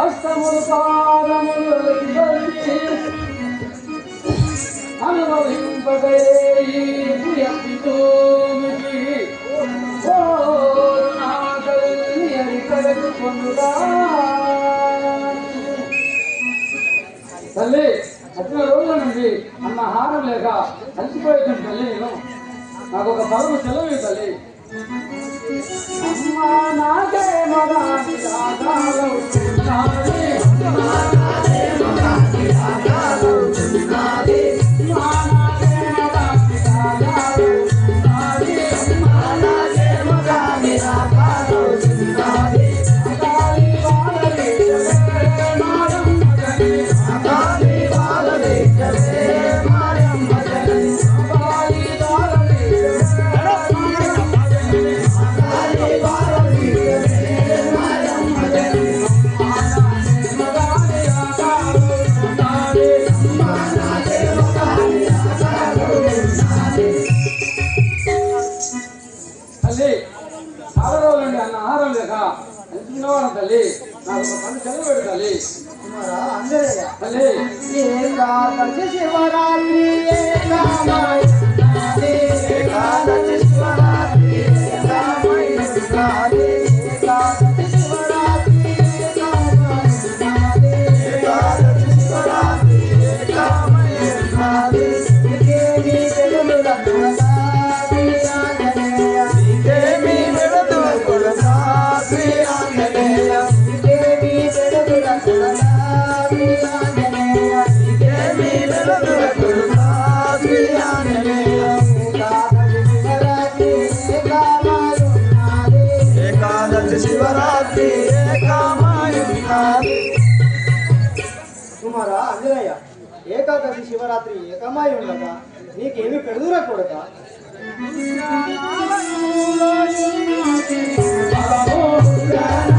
అష్టములు పాదములు ధరించి తల్లి అని రోజుల నుండి అన్న ఆహారం లేక కలిసిపోయిన తల్లి నేను. నాకు ఒక పరువు సెలవు తల్లి. Amma na de mara, da da lo, da. Shivratri కుమార అంజనేయ ఏకాదశి శివరాత్రి ఏకమై ఉండగా నీకేమి పెడుదురా కొడక తల్లి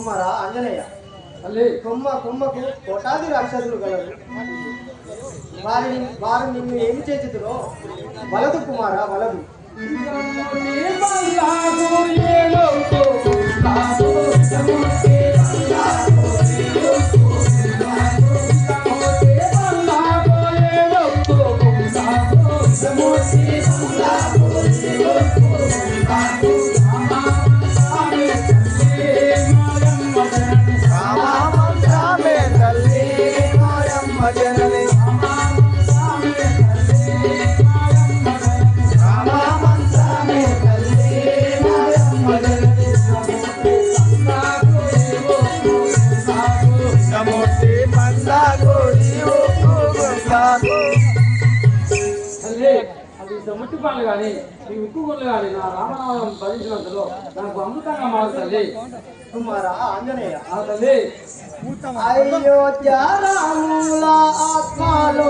కుమార ఆంజనేయ తల్లి కొమ్మ కొమ్మకు కోటాది రాక్షసులు గలరు వారిని వారు నిన్ను ఏమి చేతురో వలదు కుమార వలదు తల్లి అది సముట్టి పాలు కానీ ఈ ఉక్కు గుళ్ళు కానీ నా రామనామం భరించినంతలో నాకు అమృతంగా మారు తల్లి. కుమార ఆంజనేయ. ఆ తల్లి. అయోధ్య రాముల ఆత్మలో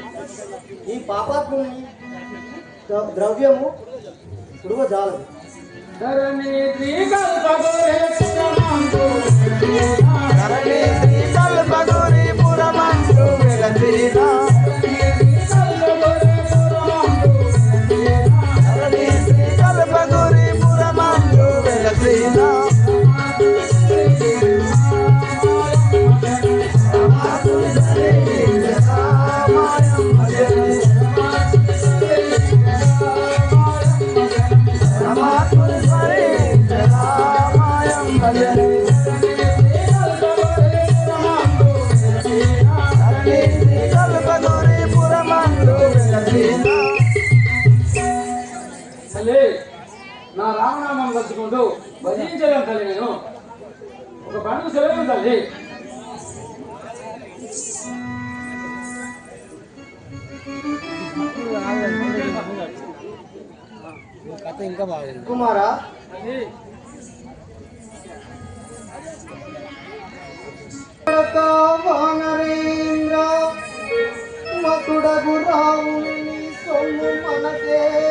ఈ పాపాత్ముని ద్ర- ద్రవ్యము కుడువజాలదు ధరణి శ్రీకల్పగోరే పురమందు ధరణి శ్రీ కల్పగురి రామనామం తలుచుకుంటూ భజించలేం తల్లి నేను. ఒక పండుగ సెలవు తల్లి. కుమారా? తల్లి వానరేంద్ర మకుడగు రావుని సొమ్ము మనకేలా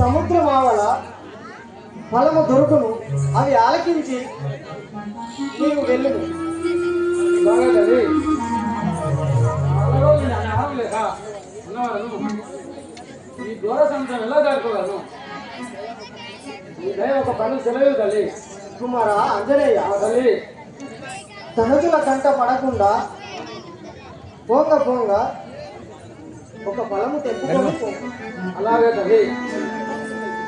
సముద్రం ఆవల ఫలము దొరుకును అవి ఆలకించి నీవు ఉన్నవాళ్ళను ఈ దూర సంవత్సరం ఎలా దాటుకోగలను ఒక పండుగ సెలవు తల్లి. కుమార అంజనేయ తల్లి. ధనుజుల కంట పడకుండా పోంగ పోంగ ఒక ఫలము తెప్పుకొని. అలాగే తల్లి.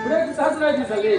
पुण्याची सास राहायची सगळी.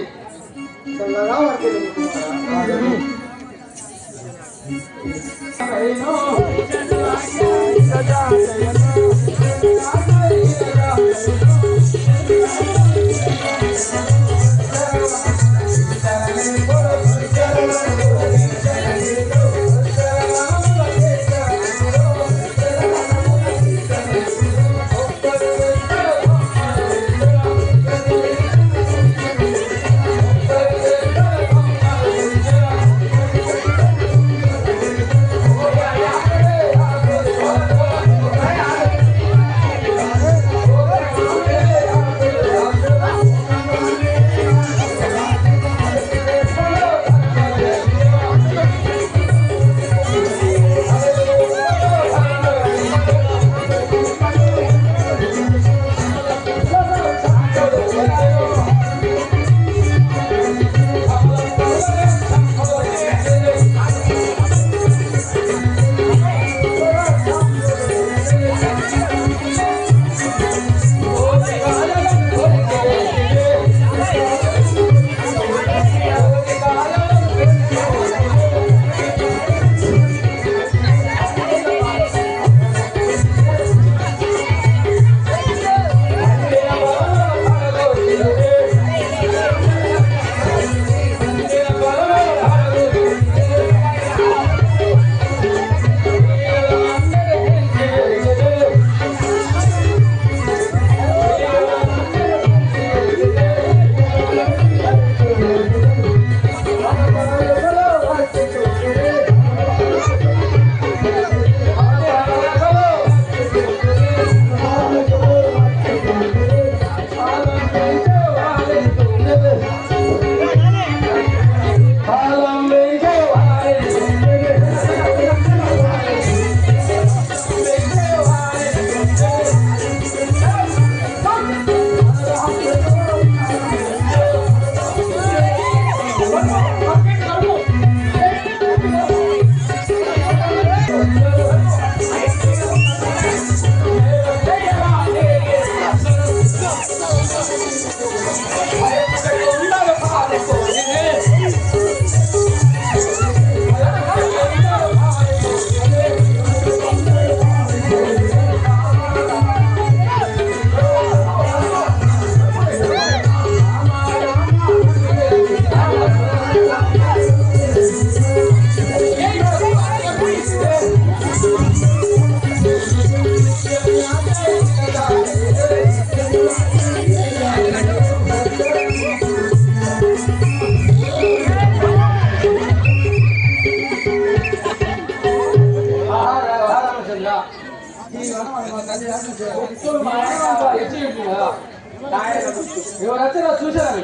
ఎవరు వచ్చారో చూసారా